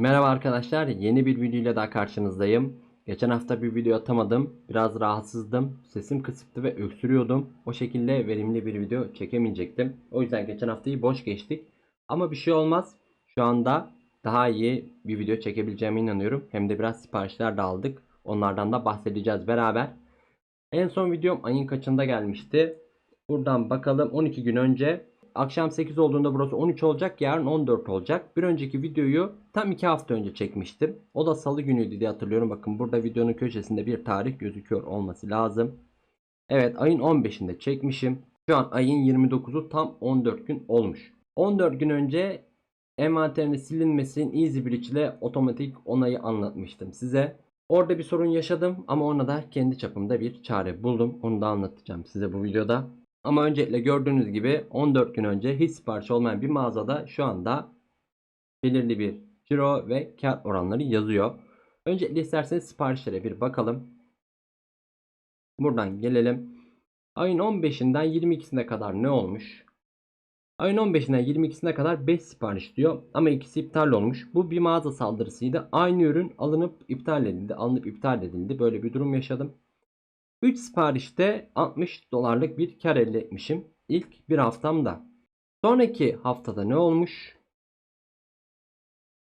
Merhaba arkadaşlar, yeni bir video ile daha karşınızdayım. Geçen hafta bir video atamadım. Biraz rahatsızdım. Sesim kısıktı ve öksürüyordum. O şekilde verimli bir video çekemeyecektim. O yüzden geçen haftayı boş geçtik. Ama bir şey olmaz. Şu anda daha iyi bir video çekebileceğime inanıyorum. Hem de biraz siparişler de aldık. Onlardan da bahsedeceğiz beraber. En son videom ayın kaçında gelmişti. Buradan bakalım 12 gün önce akşam 8 olduğunda burası 13 olacak yarın 14 olacak. Bir önceki videoyu tam 2 hafta önce çekmiştim. O da salı günüydü diye hatırlıyorum. Bakın burada videonun köşesinde bir tarih gözüküyor olması lazım. Evet ayın 15'inde çekmişim. Şu an ayın 29'u tam 14 gün olmuş. 14 gün önce envanterin silinmesinin Easy Bridge ile otomatik onayı anlatmıştım size. Orada bir sorun yaşadım ama ona da kendi çapımda bir çare buldum. Onu da anlatacağım size bu videoda. Ama öncelikle gördüğünüz gibi 14 gün önce hiç sipariş olmayan bir mağazada şu anda belirli bir ciro ve kar oranları yazıyor. Öncelikle isterseniz siparişlere bir bakalım. Buradan gelelim. Ayın 15'inden 22'sine kadar ne olmuş? Ayın 15'inden 22'sine kadar 5 sipariş diyor ama ikisi iptal olmuş. Bu bir mağaza saldırısıydı. Aynı ürün alınıp iptal edildi. Alınıp iptal edildi. Böyle bir durum yaşadım. 3 siparişte 60 dolarlık bir kar elde etmişim. İlk bir haftamda. Sonraki haftada ne olmuş?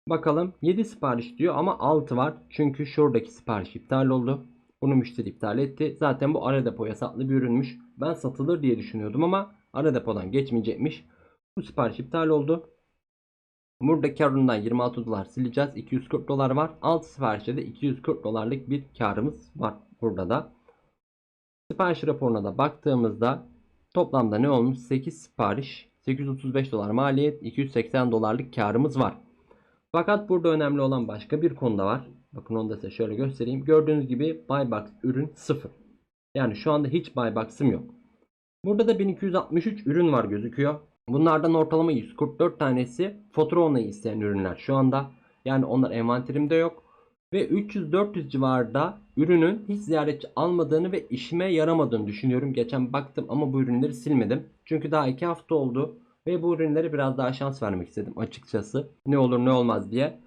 Bakalım 7 sipariş diyor ama 6 var. Çünkü şuradaki sipariş iptal oldu. Bunu müşteri iptal etti. Zaten bu ara depoya satlı bir ürünmüş. Ben satılır diye düşünüyordum ama ara depodan geçmeyecekmiş. Bu sipariş iptal oldu. Burada karından 26 dolar sileceğiz. 240 dolar var. 6 siparişte de 240 dolarlık bir karımız var burada da. Sipariş raporuna da baktığımızda toplamda ne olmuş? 8 sipariş, 835 dolar maliyet, 280 dolarlık karımız var. Fakat burada önemli olan başka bir konu da var. Bakın onu da size şöyle göstereyim. Gördüğünüz gibi Buybox ürün 0. Yani şu anda hiç Buybox'ım yok. Burada da 1263 ürün var gözüküyor. Bunlardan ortalama 144 tanesi fatura onayı isteyen ürünler şu anda. Yani onlar envanterimde yok. Ve 300-400 civarında ürünün hiç ziyaretçi almadığını ve işime yaramadığını düşünüyorum. Geçen baktım ama bu ürünleri silmedim. Çünkü daha 2 hafta oldu. Ve bu ürünlere biraz daha şans vermek istedim açıkçası. Ne olur ne olmaz diye.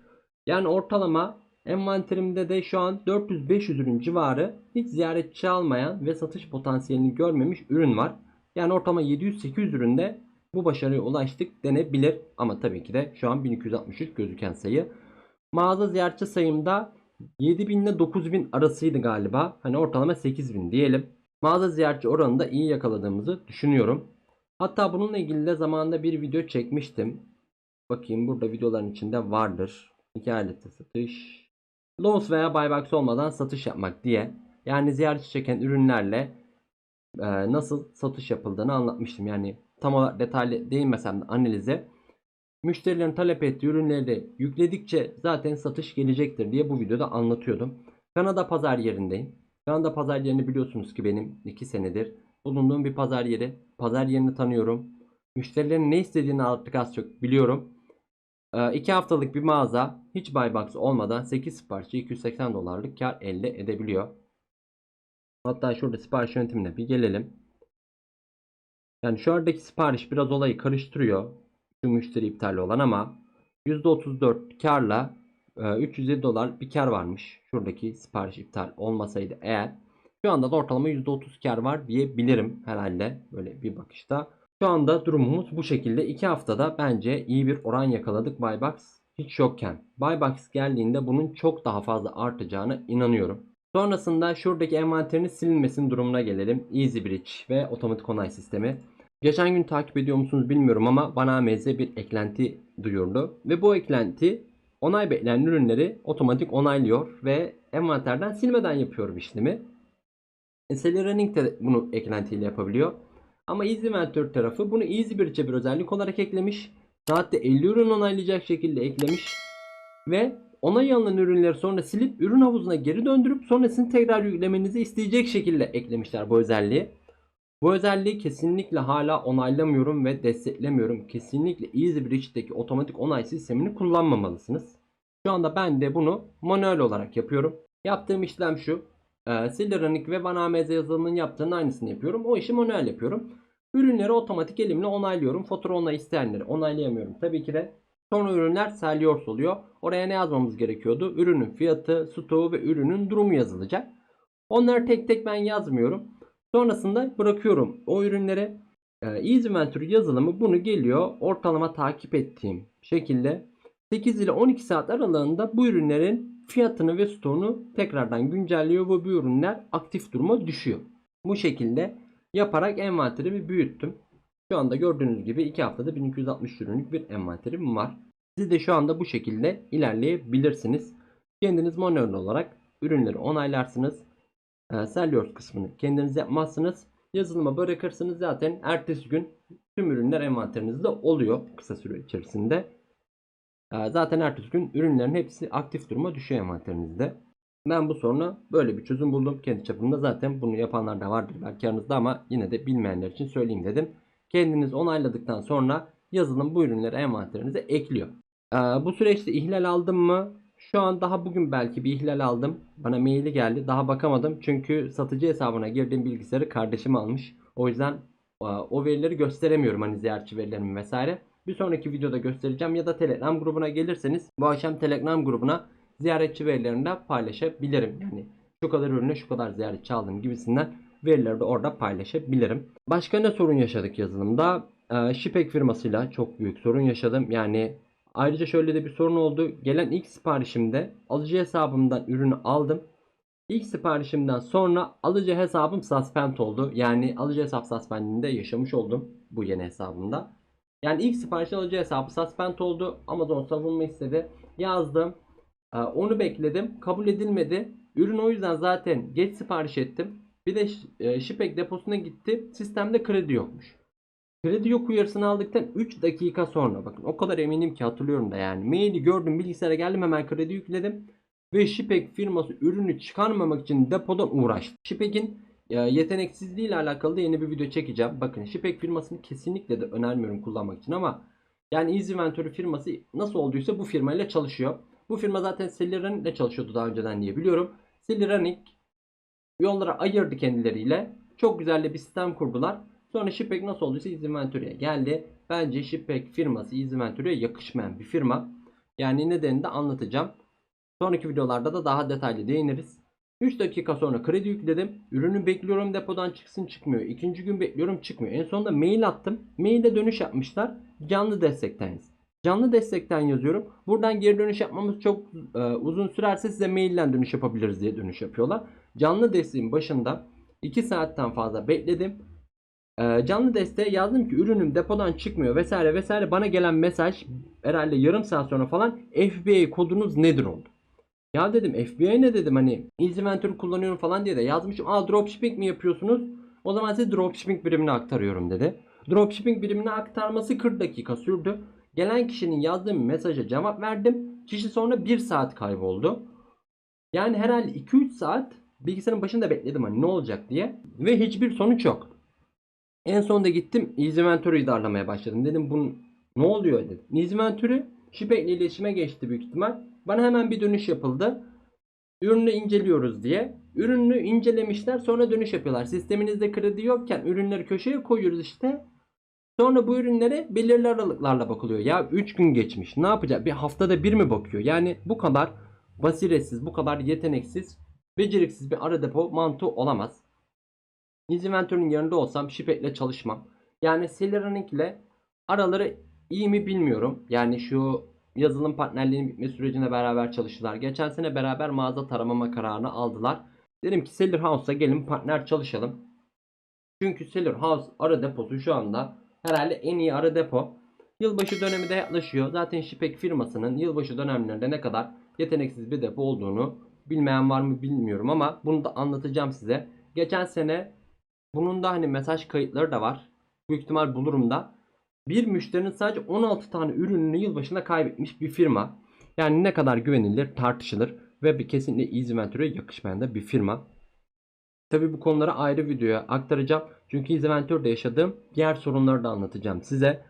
Yani ortalama envanterimde de şu an 400-500 ürün civarı hiç ziyaretçi almayan ve satış potansiyelini görmemiş ürün var. Yani ortalama 700-800 üründe bu başarıya ulaştık denebilir. Ama tabii ki de şu an 1263 gözüken sayı. Mağaza ziyaretçi sayımda 7000 ile 9000 arasıydı galiba. Hani ortalama 8000 diyelim. Mağaza ziyaretçi oranında iyi yakaladığımızı düşünüyorum. Hatta bununla ilgili de zamanında bir video çekmiştim. Bakayım burada videoların içinde vardır. Hikayelette satış. Loss veya buybox olmadan satış yapmak diye. Yani ziyaretçi çeken ürünlerle e, nasıl satış yapıldığını anlatmıştım. Yani tam olarak detaylı değinmesem de analize. Müşterilerin talep ettiği ürünleri yükledikçe zaten satış gelecektir diye bu videoda anlatıyordum. Kanada pazar yerindeyim. Kanada pazar yerini biliyorsunuz ki benim 2 senedir bulunduğum bir pazar yeri. Pazar yerini tanıyorum. Müşterilerin ne istediğini artık az çok biliyorum. 2 haftalık bir mağaza hiç buybox olmadan 8 siparişçi 280 dolarlık kar elde edebiliyor. Hatta şurada sipariş yönetimine bir gelelim. Yani şuradaki sipariş biraz olayı karıştırıyor şu müşteri iptali olan ama %34 karla 307 dolar bir kar varmış. Şuradaki sipariş iptal olmasaydı eğer. Şu anda da ortalama %30 kar var diyebilirim herhalde. Böyle bir bakışta. Şu anda durumumuz bu şekilde. 2 haftada bence iyi bir oran yakaladık Buybox hiç yokken. Buybox geldiğinde bunun çok daha fazla artacağına inanıyorum. Sonrasında şuradaki envanterin silinmesinin durumuna gelelim. Easy Bridge ve otomatik onay sistemi. Geçen gün takip ediyor musunuz bilmiyorum ama bana AMZ bir eklenti duyurdu. Ve bu eklenti onay bekleyen ürünleri otomatik onaylıyor ve envanterden silmeden yapıyor bu işlemi. Accelerunning de bunu eklentiyle yapabiliyor. Ama Easy Inventory tarafı bunu Easy Bridge'e bir özellik olarak eklemiş. Saatte 50 ürün onaylayacak şekilde eklemiş. Ve onay alınan ürünleri sonra silip ürün havuzuna geri döndürüp sonrasını tekrar yüklemenizi isteyecek şekilde eklemişler bu özelliği. Bu özelliği kesinlikle hala onaylamıyorum ve desteklemiyorum. Kesinlikle EasyBridge'deki otomatik onay sistemini kullanmamalısınız. Şu anda ben de bunu manuel olarak yapıyorum. Yaptığım işlem şu. E, ve VanAMZ yazılımının yaptığının aynısını yapıyorum. O işi manuel yapıyorum. Ürünleri otomatik elimle onaylıyorum. Fatura onay isteyenleri onaylayamıyorum. Tabii ki de Sonra ürünler Selyors oluyor. Oraya ne yazmamız gerekiyordu? Ürünün fiyatı, stoğu ve ürünün durumu yazılacak. Onları tek tek ben yazmıyorum. Sonrasında bırakıyorum o ürünleri. Ee, Easy Inventory yazılımı bunu geliyor ortalama takip ettiğim şekilde 8 ile 12 saat aralığında bu ürünlerin fiyatını ve stoğunu tekrardan güncelliyor ve bu ürünler aktif duruma düşüyor. Bu şekilde yaparak envanterimi büyüttüm. Şu anda gördüğünüz gibi 2 haftada 1260 ürünlük bir envanterim var. Siz de şu anda bu şekilde ilerleyebilirsiniz. Kendiniz manuel olarak ürünleri onaylarsınız. Selyors kısmını kendiniz yapmazsınız. Yazılıma bırakırsınız zaten ertesi gün tüm ürünler envanterinizde oluyor kısa süre içerisinde. Ee, Zaten ertesi gün ürünlerin hepsi aktif duruma düşüyor envanterinizde. Ben bu soruna böyle bir çözüm buldum. Kendi çapımda zaten bunu yapanlar da vardır belki aranızda ama yine de bilmeyenler için söyleyeyim dedim. Kendiniz onayladıktan sonra yazılım bu ürünleri envanterinize ekliyor. Ee, bu süreçte ihlal aldım mı? Şu an daha bugün belki bir ihlal aldım. Bana maili geldi. Daha bakamadım. Çünkü satıcı hesabına girdiğim bilgisayarı kardeşim almış. O yüzden e, o verileri gösteremiyorum. Hani ziyaretçi verilerimi vesaire. Bir sonraki videoda göstereceğim ya da Telegram grubuna gelirseniz bu akşam Telegram grubuna ziyaretçi verilerini de paylaşabilirim. Yani şu kadar ürüne şu kadar ziyaretçi aldım gibisinden verileri de orada paylaşabilirim. Başka ne sorun yaşadık yazılımda? Ee, Şipek firmasıyla çok büyük sorun yaşadım. Yani ayrıca şöyle de bir sorun oldu. Gelen ilk siparişimde alıcı hesabımdan ürünü aldım. İlk siparişimden sonra alıcı hesabım suspend oldu. Yani alıcı hesap suspendinde yaşamış oldum bu yeni hesabımda. Yani ilk sipariş alıcı hesabı suspend oldu. Amazon savunma istedi. Yazdım. Ee, Onu bekledim. Kabul edilmedi. Ürün o yüzden zaten geç sipariş ettim. Bir de e, Şipek deposuna gitti. Sistemde kredi yokmuş. Kredi yok uyarısını aldıktan 3 dakika sonra bakın o kadar eminim ki hatırlıyorum da yani. Maili gördüm bilgisayara geldim hemen kredi yükledim. Ve Şipek firması ürünü çıkarmamak için depodan uğraştı. Şipek'in e, yeteneksizliği ile alakalı da yeni bir video çekeceğim. Bakın Şipek firmasını kesinlikle de önermiyorum kullanmak için ama yani Easy Inventory firması nasıl olduysa bu firmayla çalışıyor. Bu firma zaten Celeron ile çalışıyordu daha önceden diye biliyorum. Celeronic yollara ayırdı kendileriyle. Çok güzel bir sistem kurdular. Sonra Shipek nasıl olduysa Easy Inventory'e geldi. Bence Shipek firması Easy Inventory'e yakışmayan bir firma. Yani nedenini de anlatacağım. Sonraki videolarda da daha detaylı değiniriz. 3 dakika sonra kredi yükledim. Ürünü bekliyorum depodan çıksın çıkmıyor. İkinci gün bekliyorum çıkmıyor. En sonunda mail attım. Mailde dönüş yapmışlar. Canlı destekteniz. Canlı destekten yazıyorum. Buradan geri dönüş yapmamız çok e, uzun sürerse size mailden dönüş yapabiliriz diye dönüş yapıyorlar. Canlı desteğin başında 2 saatten fazla bekledim. E, canlı desteğe yazdım ki ürünüm depodan çıkmıyor vesaire vesaire. Bana gelen mesaj herhalde yarım saat sonra falan FBA kodunuz nedir oldu. Ya dedim FBA ne dedim hani Inventory kullanıyorum falan diye de yazmışım. Aa dropshipping mi yapıyorsunuz? O zaman size dropshipping birimine aktarıyorum dedi. Dropshipping birimine aktarması 40 dakika sürdü. Gelen kişinin yazdığı mesaja cevap verdim. Kişi sonra 1 saat kayboldu. Yani herhalde 2-3 saat bilgisayarın başında bekledim hani ne olacak diye. Ve hiçbir sonuç yok. En sonunda gittim Easy darlamaya başladım. Dedim bu ne oluyor dedim. Easy Inventory Şipek'le iletişime geçti büyük ihtimal. Bana hemen bir dönüş yapıldı. Ürünü inceliyoruz diye. Ürünü incelemişler sonra dönüş yapıyorlar. Sisteminizde kredi yokken ürünleri köşeye koyuyoruz işte. Sonra bu ürünlere belirli aralıklarla bakılıyor. Ya 3 gün geçmiş. Ne yapacak? Bir haftada bir mi bakıyor? Yani bu kadar basiretsiz, bu kadar yeteneksiz, beceriksiz bir ara depo mantığı olamaz. Easy Inventory'nin yanında olsam Shipek'le çalışmam. Yani Celeronic ile araları iyi mi bilmiyorum. Yani şu yazılım partnerliğinin bitme sürecine beraber çalıştılar. Geçen sene beraber mağaza taramama kararını aldılar. Dedim ki Seller House'a gelin partner çalışalım. Çünkü Seller House ara deposu şu anda herhalde en iyi ara depo. Yılbaşı dönemi de yaklaşıyor. Zaten Şipek firmasının yılbaşı dönemlerinde ne kadar yeteneksiz bir depo olduğunu bilmeyen var mı bilmiyorum ama bunu da anlatacağım size. Geçen sene bunun da hani mesaj kayıtları da var. Büyük ihtimal bulurum da. Bir müşterinin sadece 16 tane ürününü yılbaşında kaybetmiş bir firma. Yani ne kadar güvenilir tartışılır ve bir kesinlikle Easy Venture'e yakışmayan da bir firma. Tabi bu konuları ayrı videoya aktaracağım. Çünkü Venture'da yaşadığım diğer sorunları da anlatacağım size.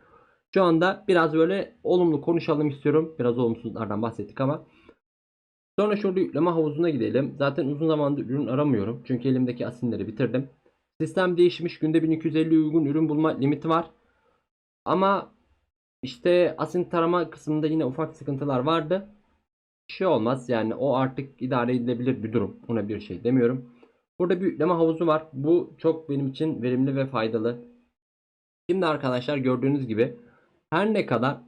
Şu anda biraz böyle olumlu konuşalım istiyorum. Biraz olumsuzlardan bahsettik ama. Sonra şurada yükleme havuzuna gidelim. Zaten uzun zamandır ürün aramıyorum. Çünkü elimdeki asinleri bitirdim. Sistem değişmiş. Günde 1250 uygun ürün bulma limiti var. Ama İşte asin tarama kısmında yine ufak sıkıntılar vardı. Bir şey olmaz yani o artık idare edilebilir bir durum. Ona bir şey demiyorum. Burada bir yükleme havuzu var. Bu çok benim için verimli ve faydalı. Şimdi arkadaşlar gördüğünüz gibi her ne kadar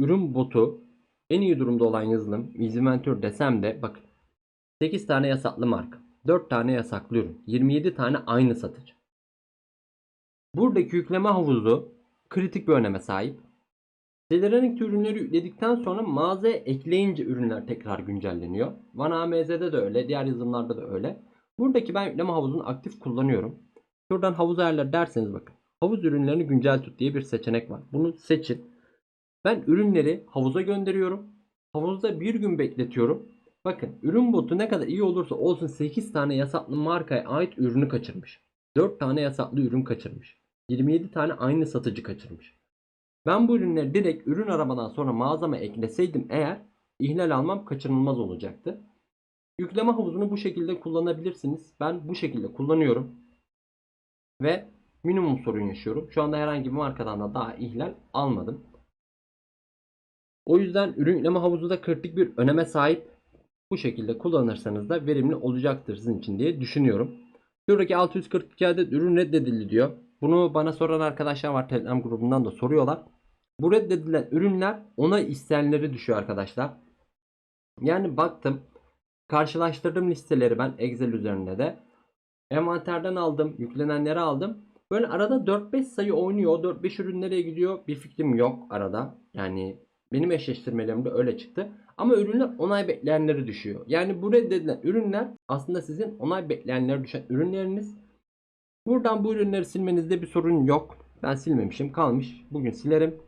ürün botu en iyi durumda olan yazılım Inventor desem de bakın 8 tane yasaklı marka 4 tane yasaklı ürün 27 tane aynı satıcı. Buradaki yükleme havuzu kritik bir öneme sahip. Celeranix ürünleri yükledikten sonra mağazaya ekleyince ürünler tekrar güncelleniyor. Vana AMZ'de de öyle, diğer yazılımlarda da öyle. Buradaki ben yükleme havuzunu aktif kullanıyorum. Şuradan havuz ayarları derseniz bakın. Havuz ürünlerini güncel tut diye bir seçenek var. Bunu seçin. Ben ürünleri havuza gönderiyorum. Havuzda bir gün bekletiyorum. Bakın ürün botu ne kadar iyi olursa olsun 8 tane yasaklı markaya ait ürünü kaçırmış. 4 tane yasaklı ürün kaçırmış. 27 tane aynı satıcı kaçırmış. Ben bu ürünleri direkt ürün aramadan sonra mağazama ekleseydim eğer ihlal almam kaçınılmaz olacaktı. Yükleme havuzunu bu şekilde kullanabilirsiniz. Ben bu şekilde kullanıyorum. Ve minimum sorun yaşıyorum. Şu anda herhangi bir markadan da daha ihlal almadım. O yüzden ürün yükleme havuzu da kritik bir öneme sahip. Bu şekilde kullanırsanız da verimli olacaktır sizin için diye düşünüyorum. Şuradaki 642 adet ürün reddedildi diyor. Bunu bana soran arkadaşlar var Telegram grubundan da soruyorlar. Bu reddedilen ürünler ona isteyenleri düşüyor arkadaşlar. Yani baktım karşılaştırdım listeleri ben Excel üzerinde de. Envanterden aldım, yüklenenleri aldım. Böyle arada 4-5 sayı oynuyor. 4-5 ürün nereye gidiyor bir fikrim yok arada. Yani benim eşleştirmelerimde öyle çıktı. Ama ürünler onay bekleyenleri düşüyor. Yani bu reddedilen ürünler aslında sizin onay bekleyenleri düşen ürünleriniz. Buradan bu ürünleri silmenizde bir sorun yok. Ben silmemişim kalmış. Bugün silerim.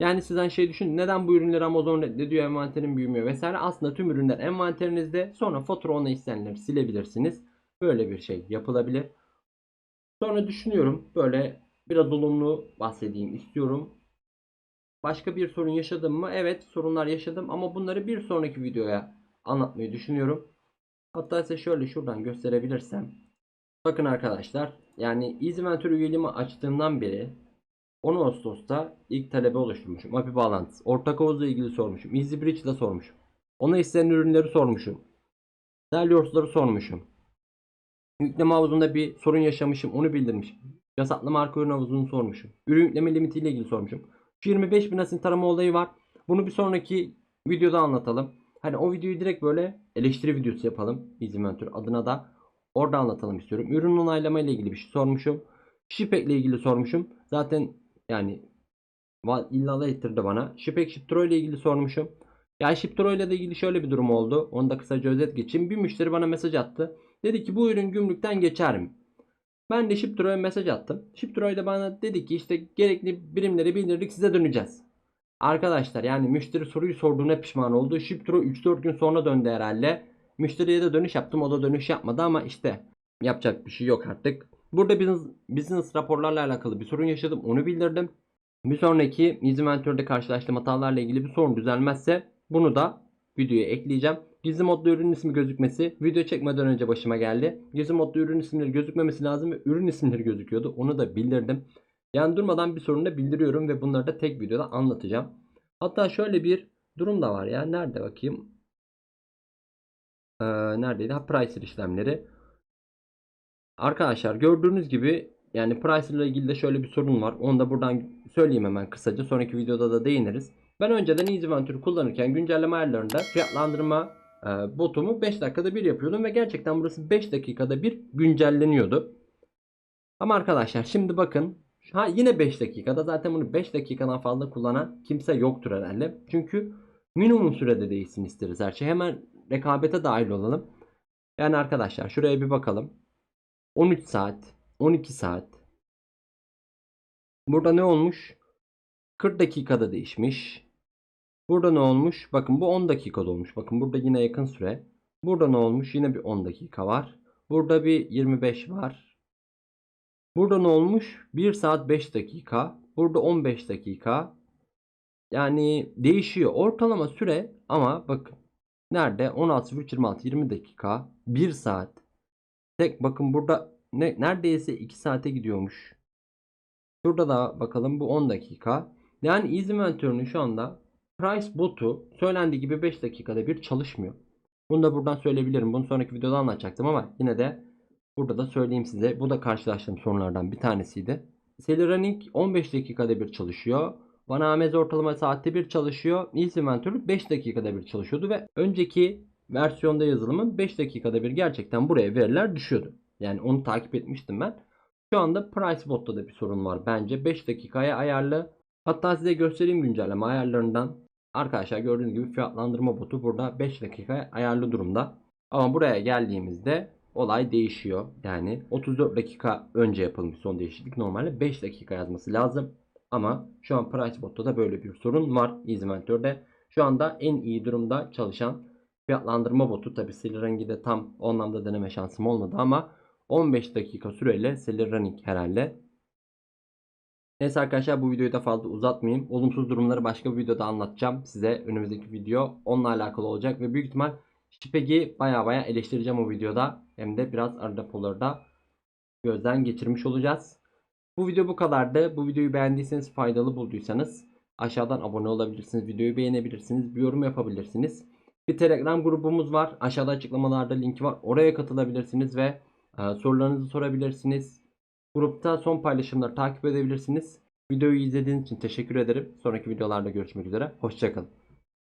Yani sizden şey düşün neden bu ürünleri Amazon reddediyor envanterin büyümüyor vesaire. Aslında tüm ürünler envanterinizde sonra fatura onay isteyenleri silebilirsiniz. Böyle bir şey yapılabilir. Sonra düşünüyorum böyle biraz olumlu bahsedeyim istiyorum. Başka bir sorun yaşadım mı? Evet sorunlar yaşadım ama bunları bir sonraki videoya anlatmayı düşünüyorum. Hatta size şöyle şuradan gösterebilirsem. Bakın arkadaşlar yani EasyVenture üyeliğimi açtığımdan beri 10 Ağustos'ta ilk talebe oluşturmuşum. API bağlantısı. Ortak havuzla ilgili sormuşum. EasyBridge ile sormuşum. Ona istenen ürünleri sormuşum. Selyors'ları sormuşum. Yükleme havuzunda bir sorun yaşamışım. Onu bildirmişim. Yasaklı marka ürün havuzunu sormuşum. Ürün yükleme limiti ile ilgili sormuşum. Şu 25 bin asin tarama olayı var. Bunu bir sonraki videoda anlatalım. Hani o videoyu direkt böyle eleştiri videosu yapalım. EasyVenture adına da. Orada anlatalım istiyorum. Ürün onaylama ile ilgili bir şey sormuşum. Shipek ile ilgili sormuşum. Zaten yani illallah ettirdi bana. Shipek Shiptro ile ilgili sormuşum. Ya Shiptro ile de ilgili şöyle bir durum oldu. Onu da kısaca özet geçeyim. Bir müşteri bana mesaj attı. Dedi ki bu ürün gümrükten geçer mi? Ben de Shiptro'ya mesaj attım. Shiptro da bana dedi ki işte gerekli birimleri bildirdik size döneceğiz. Arkadaşlar yani müşteri soruyu sorduğuna pişman oldu. Shiptro 3-4 gün sonra döndü herhalde. Müşteriye de dönüş yaptım. O da dönüş yapmadı ama işte yapacak bir şey yok artık. Burada business, business raporlarla alakalı bir sorun yaşadım. Onu bildirdim. Bir sonraki Inventory'de karşılaştığım hatalarla ilgili bir sorun düzelmezse bunu da videoya ekleyeceğim. Gizli modda ürün ismi gözükmesi video çekmeden önce başıma geldi. Gizli modda ürün isimleri gözükmemesi lazım ve ürün isimleri gözüküyordu. Onu da bildirdim. Yani durmadan bir sorunu da bildiriyorum ve bunları da tek videoda anlatacağım. Hatta şöyle bir durum da var ya. Nerede bakayım? Ee, neredeydi? Ha Pricer işlemleri. Arkadaşlar gördüğünüz gibi yani Pricer ile ilgili de şöyle bir sorun var. Onu da buradan söyleyeyim hemen kısaca. Sonraki videoda da değiniriz. Ben önceden EasyVenture kullanırken güncelleme ayarlarında fiyatlandırma botumu 5 dakikada bir yapıyordum ve gerçekten burası 5 dakikada bir güncelleniyordu. Ama arkadaşlar şimdi bakın ha yine 5 dakikada zaten bunu 5 dakikadan fazla kullanan kimse yoktur herhalde. Çünkü minimum sürede değişsin isteriz her şey. Hemen rekabete dahil olalım. Yani arkadaşlar şuraya bir bakalım. 13 saat, 12 saat. Burada ne olmuş? 40 dakikada değişmiş. Burada ne olmuş? Bakın bu 10 dakikada olmuş. Bakın burada yine yakın süre. Burada ne olmuş? Yine bir 10 dakika var. Burada bir 25 var. Burada ne olmuş? 1 saat 5 dakika. Burada 15 dakika. Yani değişiyor. Ortalama süre ama bakın. Nerede? 16.26 20 dakika. 1 saat. Tek bakın burada ne, neredeyse 2 saate gidiyormuş. Şurada da bakalım bu 10 dakika. Yani Easy Inventory'nin şu anda Price botu söylendiği gibi 5 dakikada bir çalışmıyor. Bunu da buradan söyleyebilirim. Bunu sonraki videoda anlatacaktım ama yine de burada da söyleyeyim size. Bu da karşılaştığım sorunlardan bir tanesiydi. Running 15 dakikada bir çalışıyor. Bana Amez ortalama saatte bir çalışıyor. Easy Inventory 5 dakikada bir çalışıyordu ve önceki versiyonda yazılımın 5 dakikada bir gerçekten buraya veriler düşüyordu. Yani onu takip etmiştim ben. Şu anda Price Bot'ta da bir sorun var bence. 5 dakikaya ayarlı. Hatta size göstereyim güncelleme ayarlarından. Arkadaşlar gördüğünüz gibi fiyatlandırma botu burada 5 dakikaya ayarlı durumda. Ama buraya geldiğimizde olay değişiyor. Yani 34 dakika önce yapılmış son değişiklik. Normalde 5 dakika yazması lazım. Ama şu an PriceBot'ta da böyle bir sorun var. Easy Mentor'de. Şu anda en iyi durumda çalışan fiyatlandırma botu. Tabi Celerangi de tam anlamda deneme şansım olmadı ama 15 dakika süreyle Celerangi herhalde. Neyse arkadaşlar bu videoyu da fazla uzatmayayım. Olumsuz durumları başka bir videoda anlatacağım. Size önümüzdeki video onunla alakalı olacak ve büyük ihtimal Şipeg'i baya baya eleştireceğim o videoda. Hem de biraz arada da gözden geçirmiş olacağız. Bu video bu kadardı. Bu videoyu beğendiyseniz faydalı bulduysanız aşağıdan abone olabilirsiniz. Videoyu beğenebilirsiniz. Bir yorum yapabilirsiniz. Bir Telegram grubumuz var. Aşağıda açıklamalarda linki var. Oraya katılabilirsiniz ve e, sorularınızı sorabilirsiniz. Grupta son paylaşımları takip edebilirsiniz. Videoyu izlediğiniz için teşekkür ederim. Sonraki videolarda görüşmek üzere. Hoşçakalın.